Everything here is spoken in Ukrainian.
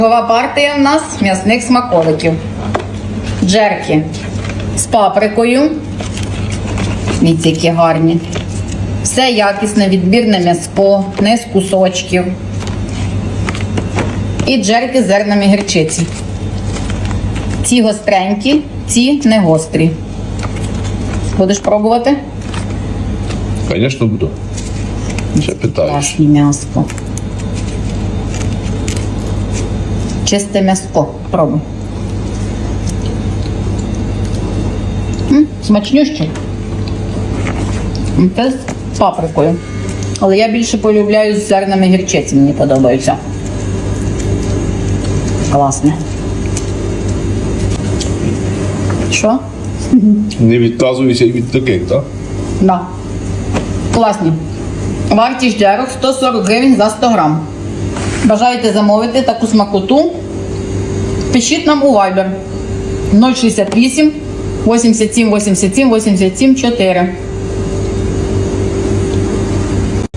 Друга партія в нас м'ясних смаколиків. Джерки з паприкою. Дивіться, які гарні. Все якісне, відбірне м'ясо, не з кусочків. І джерки з зернами гірчиці. Ці гостренькі, ці не гострі. Будеш пробувати? Звісно, буду. Ще питаєш. Класне м'ясо. Чисте м'ясо. Пробуй. Смачнюще. Це з паприкою. Але я більше полюбляю з зернами гірчиці, мені подобаються. Класне. Що? Не відказуюся і від таких, так? Да. Класні. Вартість джерок 140 гривень за 100 грам. Бажаєте замовити таку смакоту? Пишіть нам у Viber 068 87 87 87 4.